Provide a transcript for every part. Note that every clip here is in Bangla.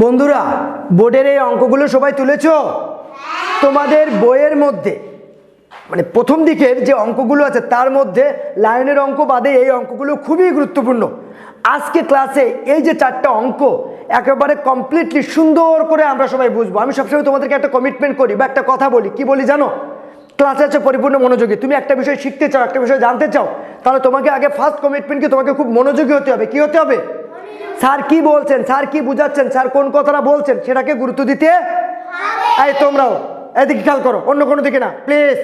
বন্ধুরা, বোর্ডের এই অঙ্কগুলো সবাই তুলেছ? তোমাদের বইয়ের মধ্যে মানে প্রথম দিকের যে অঙ্কগুলো আছে, তার মধ্যে লাইনের অঙ্ক বাদে এই অঙ্কগুলো খুবই গুরুত্বপূর্ণ। আজকে ক্লাসে এই যে চারটা অঙ্ক, একেবারে কমপ্লিটলি সুন্দর করে আমরা সবাই বুঝব। আমি সবসময় তোমাদেরকে একটা কমিটমেন্ট করি বা একটা কথা বলি। কি বলি জানো? ক্লাসে আছে পরিপূর্ণ মনোযোগী। তুমি একটা বিষয় শিখতে চাও, একটা বিষয় জানতে চাও, তাহলে তোমাকে আগে ফার্স্ট কমিটমেন্ট কি তোমাকে খুব মনোযোগী হতে হবে। কি হতে হবে? স্যার কি বলছেন? স্যার কি বুঝাচ্ছেন? স্যার কোন কথাটা বলছেন? সেটাকে গুরুত্ব দিতে এই তোমরাও এদিকে খেয়াল করো অন্য কোনো দিকে না প্লিজ।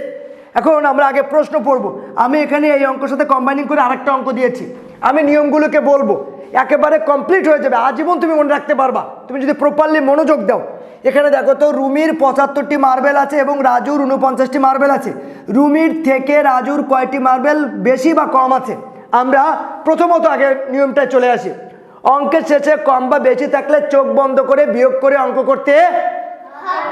এখন আমরা আগে প্রশ্ন পড়ব। আমি এখানে এই অঙ্কের সাথে কম্বাইনিং করে আরেকটা অঙ্ক দিয়েছি। আমি নিয়মগুলোকে বলব। একেবারে কমপ্লিট হয়ে যাবে। আজীবন তুমি মনে রাখতে পারবা। তুমি যদি প্রপারলি মনোযোগ দাও। এখানে দেখো তো রুমির পঁচাত্তরটি মার্বেল আছে এবং রাজুর উনপঞ্চাশটি মার্বেল আছে। রুমির থেকে রাজুর কয়টি মার্বেল বেশি বা কম আছে? আমরা প্রথমত আগে নিয়মটায় চলে আসি। অঙ্কের শেষে কম বা বেশি থাকলে চোখ বন্ধ করে বিয়োগ করে অঙ্ক করতে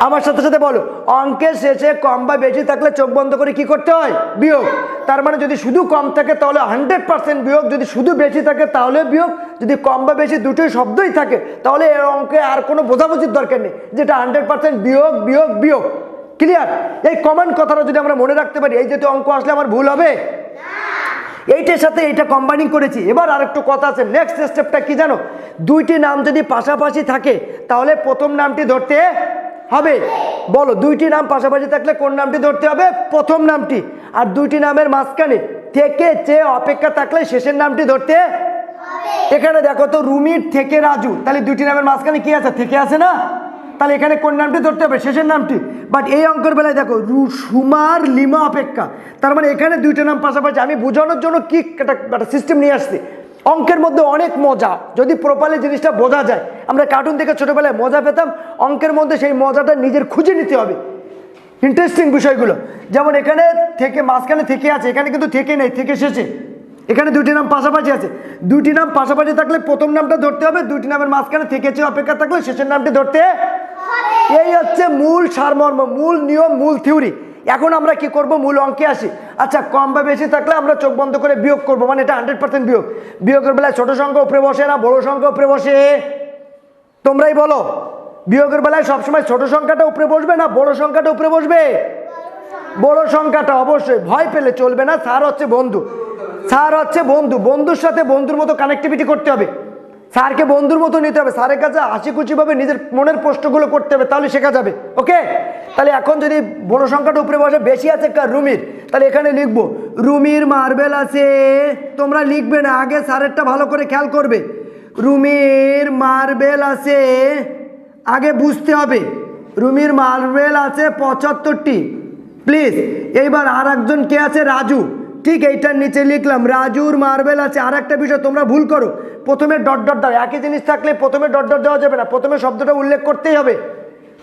আমার সাথে সাথে বলো, অঙ্কের শেষে কম বা বেশি থাকলে চোখ বন্ধ করে কি করতে হয়? বিয়োগ। তার মানে যদি শুধু কম থাকে তাহলে হান্ড্রেড পার্সেন্ট বিয়োগ, যদি শুধু বেশি থাকে তাহলে বিয়োগ, যদি কম বা বেশি দুটোই শব্দই থাকে তাহলে এর অঙ্কে আর কোনো বোঝাবুঝির দরকার নেই, যেটা হান্ড্রেড পার্সেন্ট বিয়োগ বিয়োগ বিয়োগ। ক্লিয়ার এই কমন কথাটা যদি আমরা মনে রাখতে পারি, এই যেহেতু অঙ্ক আসলে আমার ভুল হবে। এইটার সাথে এইটা কম্বাইনিং করেছি। এবার আরেকটু কথা আছে নেক্সট স্টেপটা কি জানো? দুইটি নাম যদি পাশাপাশি থাকে, তাহলে প্রথম নামটি ধরতে হবে। বলো, দুইটি নাম পাশাপাশি থাকলে কোন নামটি ধরতে হবে? প্রথম নামটি। আর দুইটি নামের মাঝখানে থেকে চেয়ে অপেক্ষা থাকলে শেষের নামটি ধরতে এখানে দেখো তো রুমির থেকে রাজু। তাহলে দুইটি নামের মাঝখানে কি আছে? থেকে আছে না? তাহলে এখানে কোন নামটি ধরতে হবে? শেষের নামটি। বাট এই অঙ্কের বেলায় দেখো, রু, সুমার, লিমা অপেক্ষা। তার মানে এখানে দুইটা নাম পাশাপাশি আমি বোঝানোর জন্য কি একটা একটা সিস্টেম নিয়ে আসছি। অঙ্কের মধ্যে অনেক মজা। যদি প্রপারলি জিনিসটা বোঝা যায়, আমরা কার্টুন থেকে ছোটোবেলায় মজা পেতাম, অঙ্কের মধ্যে সেই মজাটা নিজের খুঁজে নিতে হবে। ইন্টারেস্টিং বিষয়গুলো। যেমন এখানে থেকে, মাঝখানে থেকে আছে, এখানে কিন্তু থেকে নেই, থেকে শেষে। এখানে দুটি নাম পাশাপাশি আছে। দুটি নাম পাশাপাশি থাকলে প্রথম নামটা ধরতে হবে দুটি নামের মাঝখানে থেকেছে অপেক্ষা থাকলে শেষের নামটি ধরতে হচ্ছে মূল সারমর্ম, মূল নিয়ম, মূল থিওরি। এখন আমরা কি করব? মূল অঙ্কে আসি। আচ্ছা কম বা বেশি থাকলে আমরা চোখ বন্ধ করে বিয়োগ করব। মানে এটা হান্ড্রেড পার্সেন্ট বিয়োগ। বিয়োগের বেলায় ছোট সংখ্যা উপরে বসে না, বড় সংখ্যা উপরে বসে? তোমরাই বলো। বিয়োগের বেলায় সবসময় ছোট সংখ্যাটা উপরে বসবে না, বড় সংখ্যাটা উপরে বসবে? বড় সংখ্যাটা অবশ্যই। ভয় পেলে চলবে না। স্যার হচ্ছে বন্ধু। স্যার হচ্ছে বন্ধু। বন্ধুর সাথে বন্ধুর মতো কানেক্টিভিটি করতে হবে। স্যারকে বন্ধুর মতো নিতে হবে। স্যারের কাছে হাসি খুশিভাবে নিজের মনের প্রশ্নগুলো করতে হবে, তাহলে শেখা যাবে। ওকে তাহলে এখন যদি বড় সংখ্যাটা উপরে বসে, বেশি আছে কার? রুমির। তাহলে এখানে লিখব, রুমির মার্বেল আছে। তোমরা লিখবে না, আগে স্যারেরটা ভালো করে খেয়াল করবে। রুমির মার্বেল আছে। আগে বুঝতে হবে, রুমির মার্বেল আছে পঁচাত্তরটি। প্লিজ, এইবার আর একজন কে আছে? রাজু। ঠিক এইটার নিচে লিখলাম, রাজুর মার্বেল আছে। আর একটা বিষয় তোমরা ভুল করো। প্রথমে ডট ডট দাও, একই জিনিস থাকলে প্রথমে ডট ডট দেওয়া যাবে না, প্রথমে শব্দটা উল্লেখ করতেই হবে।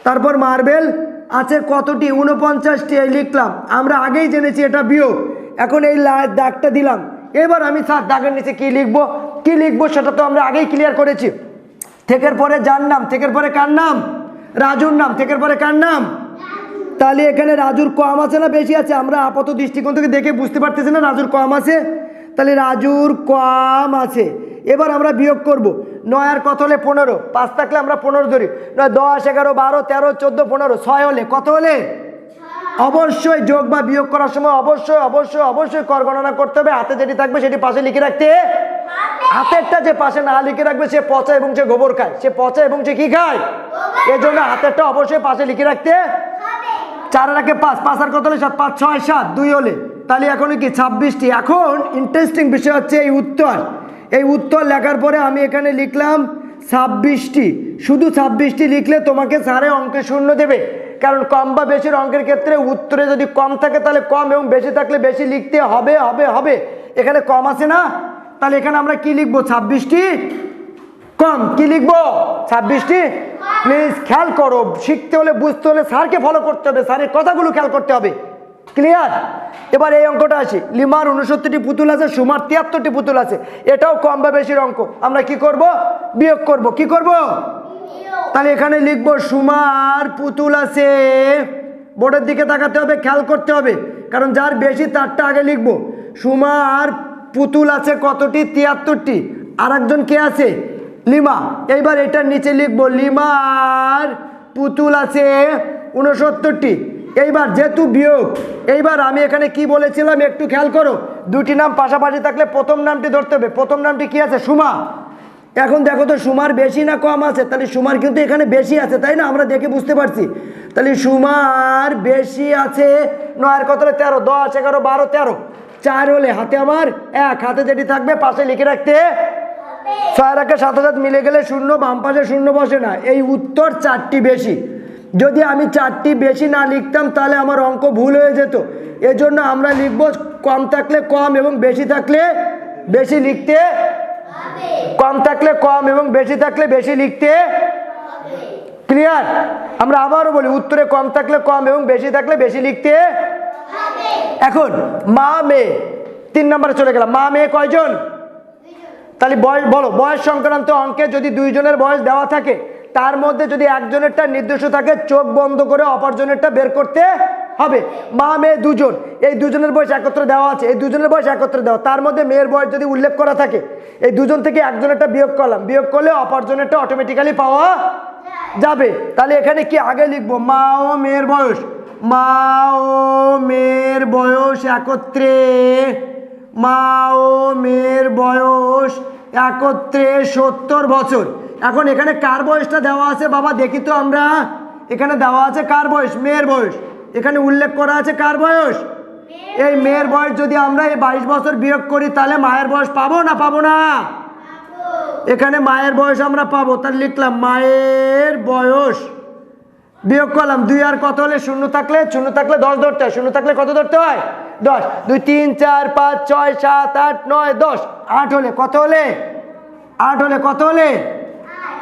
তারপর মার্বেল, আছে কতটি? উনপঞ্চাশটি এই লিখলাম। আমরা আগেই জেনেছি এটা বিয়োগ। এখন এই দাগটা দিলাম। এবার আমি স্যার দাগের নিচে কি লিখব? কি লিখব সেটা তো আমরা আগেই ক্লিয়ার করেছি। থেকের পরে যার নাম? থেকের পরে কার নাম? রাজুর নাম। থেকের পরে কার নাম? তাহলে এখানে রাজুর কম আছে না বেশি আছে? আমরা আপাত দৃষ্টিকোণ থেকে দেখে বুঝতে পারতেছি না রাজুর কম আছে। তাহলে রাজুর কম আছে। এবার আমরা বিয়োগ করব। নয় আর কত হলে? পনেরো। পাঁচ থাকলে আমরা পনেরো ধরি। নয় দশ এগারো বারো তেরো চোদ্দ পনেরো। ছয় হলে? কত হলে? অবশ্যই যোগ বা বিয়োগ করার সময় অবশ্যই অবশ্যই অবশ্যই কর গণনা করতে হবে। হাতে যেটি থাকবে সেটি পাশে লিখে রাখতে। হাতেরটা যে পাশে না লিখে রাখবে সে পচা এবং সে গোবর খায়। সে পচা এবং সে কি খায়? এজন্য হাতেরটা অবশ্যই পাশে লিখে রাখতে। চার রাখে পাঁচ। পাঁচ আর কত হলে? সাত পাঁচ ছয় সাত দুই হলে। তাহলে এখন কি? ছাব্বিশটি। এখন ইন্টারেস্টিং বিষয় হচ্ছে এই উত্তর। এই উত্তর লেখার পরে আমি এখানে লিখলাম ছাব্বিশটি। শুধু ছাব্বিশটি লিখলে তোমাকে সারে অঙ্কে শূন্য দেবে। কারণ কম বা বেশির অঙ্কের ক্ষেত্রে উত্তরে যদি কম থাকে তাহলে কম এবং বেশি থাকলে বেশি লিখতে হবে হবে হবে। এখানে কম আছে না? তাহলে এখানে আমরা কি লিখব? ছাব্বিশটি? কম। কি লিখব? ছাব্বিশটি? প্লিজ খেয়াল করো। শিখতে হলে, বুঝতে হলে স্যারকে ফলো করতে হবে। স্যারের কথাগুলো খেয়াল করতে হবে। ক্লিয়ার এবার এই অঙ্কটা আসি। লিমার উনসত্তরটি পুতুল আছে সুমার তিয়াত্তরটি পুতুল আছে। এটাও কম বা বেশির অঙ্ক। আমরা কি করব? বিয়োগ করব। কি করব? তাহলে এখানে লিখব সুমার পুতুল আছে। বোর্ডের দিকে তাকাতে হবে খেয়াল করতে হবে। কারণ যার বেশি তারটা আগে লিখব। সুমার পুতুল আছে কতটি? তিয়াত্তরটি। আর একজন কে আছে? লিমা। এইবার এটার নিচে লিখব লিমার পুতুল আছে উনসত্তরটি। এইবার যেহেতু বিয়োগ, এইবার আমি এখানে কি বলেছিলাম একটু খেয়াল করো দুটি নাম পাশাপাশি থাকলে প্রথম নামটি ধরতে হবে। প্রথম নামটি কি আছে? সুমা। এখন দেখো তো সুমার বেশি না কম আছে, তাহলে সুমার কিন্তু এখানে বেশি আছে, তাই না? আমরা দেখে বুঝতে পারছি। তাহলে সুমার বেশি আছে, নয়ের কত হলে তেরো? দশ, এগারো, বারো, তেরো। চার হলে হাতে আমার এক, হাতে যেটি থাকবে পাশে লিখে রাখতে ছয় রাখে সাত হাজার মিলে গেলে শূন্য, বাম পাশে শূন্য বসে না। এই উত্তর চারটি বেশি। যদি আমি চারটি বেশি না লিখতাম তাহলে আমার অঙ্ক ভুল হয়ে যেত। এজন্য আমরা লিখব কম থাকলে কম এবং বেশি থাকলে বেশি লিখতে কম থাকলে কম এবং বেশি থাকলে বেশি লিখতে ক্লিয়ার? আমরা আবারও বলি উত্তরে কম থাকলে কম এবং বেশি থাকলে বেশি লিখতে এখন মা মেয়ে তিন নম্বরে চলে গেলাম। মা মেয়ে কয়জন? তাহলে বয়স বলো বয়স সংক্রান্ত অঙ্কে যদি দুইজনের বয়স দেওয়া থাকে তার মধ্যে যদি একজনেরটা নির্দিষ্ট থাকে, চোখ বন্ধ করে অপরজনেরটা বের করতে হবে। মা, মেয়ে দুজন, এই দুজনের বয়স একত্রে দেওয়া আছে। এই দুজনের বয়স একত্রে দেওয়া। তার মধ্যে মেয়ের বয়স যদি উল্লেখ করা থাকে, এই দুজন থেকে একজনেরটা বিয়োগ করলাম। বিয়োগ করলে অপরজনেরটা অটোমেটিক্যালি পাওয়া যাবে। তাহলে এখানে কি আগে লিখব? মা ও মেয়ের বয়স। মা ও মেয়ের বয়স একত্রে। মা ও মেয়ের বয়স একত্রে সত্তর বছর। এখন এখানে কার বয়সটা দেওয়া আছে বাবা? দেখি তো আমরা। এখানে দেওয়া আছে কার বয়স? মেয়ের বয়স। এখানে উল্লেখ করা আছে কার বয়স? এই মেয়ের বয়স যদি আমরা এই বাইশ বছর বিয়োগ করি, তাহলে মায়ের বয়স পাবো না পাবো না? এখানে মায়ের বয়স আমরা পাবো। তাহলে লিখলাম, মায়ের বয়স। বিয়োগ করলাম, দুই আর কত হলে? শূন্য থাকলে? শূন্য থাকলে দশ ধরতে হয়। শূন্য থাকলে কত ধরতে হয়? দশ। দুই, তিন, চার, পাঁচ, ছয়, সাত, আট, নয়, দশ। আট হলে কত হলে? আট হলে কত হলে?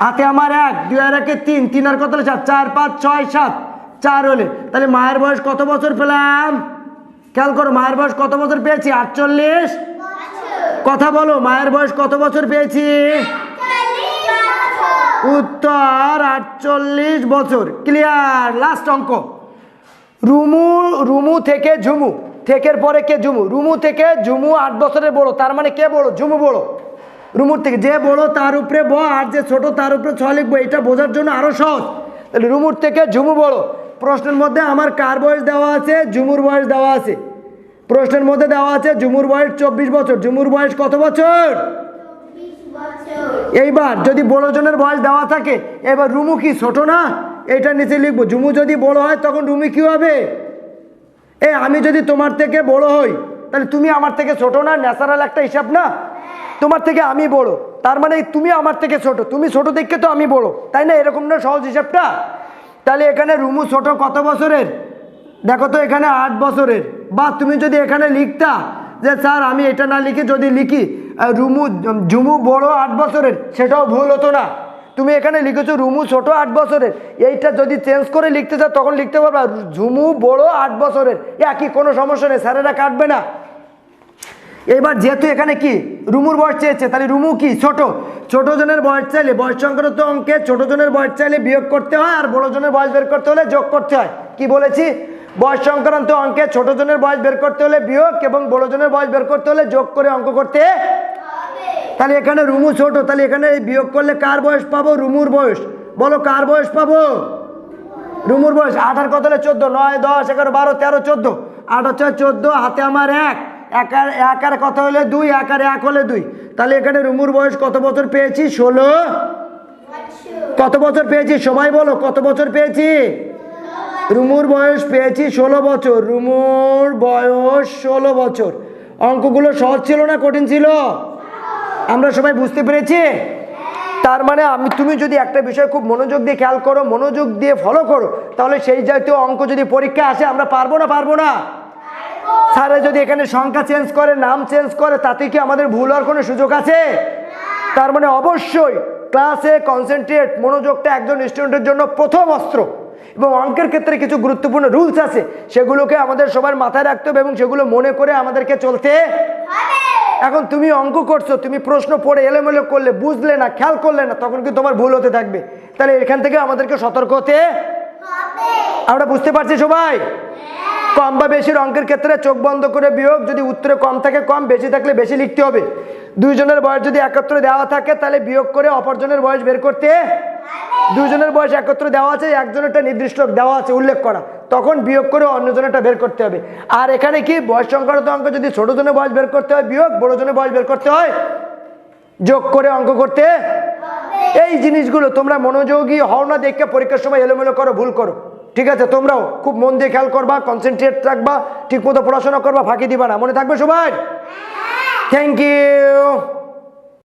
হাতে আমার এক, দুই আর একে তিন তিন আর কত হলে চার চার, পাঁচ, ছয়, সাত। চার হলে। তাহলে মায়ের বয়স কত বছর পেলাম? খেয়াল করো, মায়ের বয়স কত বছর পেয়েছি? আটচল্লিশ? কথা বলো, মায়ের বয়স কত বছর পেয়েছি? উত্তর, আটচল্লিশ বছর। ক্লিয়ার লাস্ট অঙ্ক। রুমু রুমু থেকে ঝুমু। থেকের পরে কে ঝুমু? রুমু থেকে ঝুমু আট বছরের বড়। তার মানে কে বড়? ঝুমু বড়। রুমুর থেকে, যে বড় তার উপরে ব, আর যে ছোট তার উপরে ছ লিখব। এটা বোঝার জন্য আরও সহজ। তাহলে রুমুর থেকে ঝুমু বড়। প্রশ্নের মধ্যে আমার কার বয়স দেওয়া আছে? ঝুমুর বয়স দেওয়া আছে। প্রশ্নের মধ্যে দেওয়া আছে, ঝুমুর বয়স চব্বিশ বছর। ঝুমুর বয়স কত বছর? এইবার যদি বড় জনের বয়স দেওয়া থাকে, এবার রুমু কি ছোট না? এটা নিচে লিখব। ঝুমু যদি বড় হয়, তখন রুমি কি হবে? এ, আমি যদি তোমার থেকে বড় হই, তাহলে তুমি আমার থেকে ছোট না? ন্যাচারাল একটা হিসাব না? তোমার থেকে আমি বড়। তার মানে তুমি আমার থেকে ছোট। তুমি ছোট দেখে তো আমি বড়। তাই না? এরকম না, সহজ হিসাবটা? তাহলে এখানে রুমু ছোট কত বছরের? দেখো তো, এখানে আট বছরের। বা তুমি যদি এখানে লিখতা যে, স্যার, আমি এটা না লিখে যদি লিখি রুমু ঝুমু বড় আট বছরের, সেটাও ভুল হতো না। তুমি এখানে লিখেছো রুমু ছোট আট বছরের। এইটা যদি চেঞ্জ করে লিখতে চাও, তখন লিখতে পারবা ঝুমু বড় আট বছরের। একই কোনো সমস্যা নেই, স্যারেরা কাটবে না। এবার যেহেতু এখানে কি? রুমুর বয়স চেয়েছে, তাহলে রুমু কি? ছোট। ছোট জনের বয়স চাইলে, বয়স সংক্রান্ত অঙ্কে ছোট জনের বয়স চাইলে বিয়োগ করতে হয় আর বড় জনের বয়স বের করতে হলে যোগ করতে হয়। কি বলেছি? বয়স সংক্রান্ত অঙ্কে ছোট জনের বয়স বের করতে হলে বিয়োগ এবং বড় জনের বয়স বের করতে হলে যোগ করে অঙ্ক করতে তাহলে এখানে রুমু ছোট, তাহলে এখানে বিয়োগ করলে কার বয়স পাবো? রুমুর বয়স। বলো কার বয়স পাবো? রুমুর বয়স আট আর কত হলে চোদ্দ? নয়, দশ, এগারো, বারো, তেরো, চোদ্দ। আট হচ্ছে চোদ্দ, হাতে আমার এক। এক আর এক আর কত হলে দুই এক আর এক হলে দুই? তাহলে এখানে রুমুর বয়স কত বছর পেয়েছি? ষোলো। কত বছর পেয়েছি? সবাই বলো, কত বছর পেয়েছি? রুমুর বয়স পেয়েছি ষোলো বছর। রুমুর বয়স ষোলো বছর। অঙ্কগুলো সহজ ছিল না কঠিন ছিল? আমরা সবাই বুঝতে পেরেছি? তার মানে আমি, তুমি যদি একটা বিষয় খুব মনোযোগ দিয়ে খেয়াল করো, মনোযোগ দিয়ে ফলো করো, তাহলে সেই জাতীয় অঙ্ক যদি পরীক্ষা আসে, আমরা পারব না পারব না? স্যারে, যদি এখানে সংখ্যা চেঞ্জ করে, নাম চেঞ্জ করে, তাতে কি আমাদের ভুল হওয়ার কোনো সুযোগ আছে? তার মানে অবশ্যই ক্লাসে কনসেন্ট্রেট মনোযোগটা একজন স্টুডেন্টের জন্য প্রথম অস্ত্র। এবং অঙ্কের ক্ষেত্রে কিছু গুরুত্বপূর্ণ রুলস আছে, সেগুলোকে আমাদের সবার মাথায় রাখতে হবে এবং সেগুলো মনে করে আমাদেরকে চলতে এখন তুমি অঙ্ক করছ, তুমি প্রশ্ন পড়ে এলোমেলো করলে, বুঝলে না, খেয়াল করলে না, তখন কি তোমার ভুল হতে থাকবে। তাহলে এখান থেকে আমাদেরকে সতর্ক হতে আমরা বুঝতে পারছি সবাই? কম বা বেশির অঙ্কের ক্ষেত্রে চোখ বন্ধ করে বিয়োগ, যদি উত্তরে কম থাকে কম, বেশি থাকলে বেশি লিখতে হবে। দুইজনের বয়স যদি একত্রে দেওয়া থাকে, তাহলে বিয়োগ করে অপরজনের বয়স বের করতে দুজনের বয়স একত্রে দেওয়া আছে, একজনেরটা নির্দিষ্ট দেওয়া আছে, উল্লেখ করা। তখন বিয়োগ করে অন্যজনেরটা বের করতে হবে। আর এখানে কি? বয়স সংক্রান্ত অঙ্ক যদি ছোট জনের বয়স বের করতে হয়, বিয়োগ বড় জনের বয়স বের করতে হয়, যোগ করে অঙ্ক করতে। এই জিনিসগুলো তোমরা মনোযোগী হও না, দেখে পরীক্ষার সময় এলোমেলো করো, ভুল করো। ঠিক আছে তোমরাও খুব মন দিয়ে খেয়াল করবা কনসেন্ট্রেট রাখবা ঠিক মতো পড়াশোনা করবা ফাঁকি দিবা না। মনে থাকবে সবাই? Thank you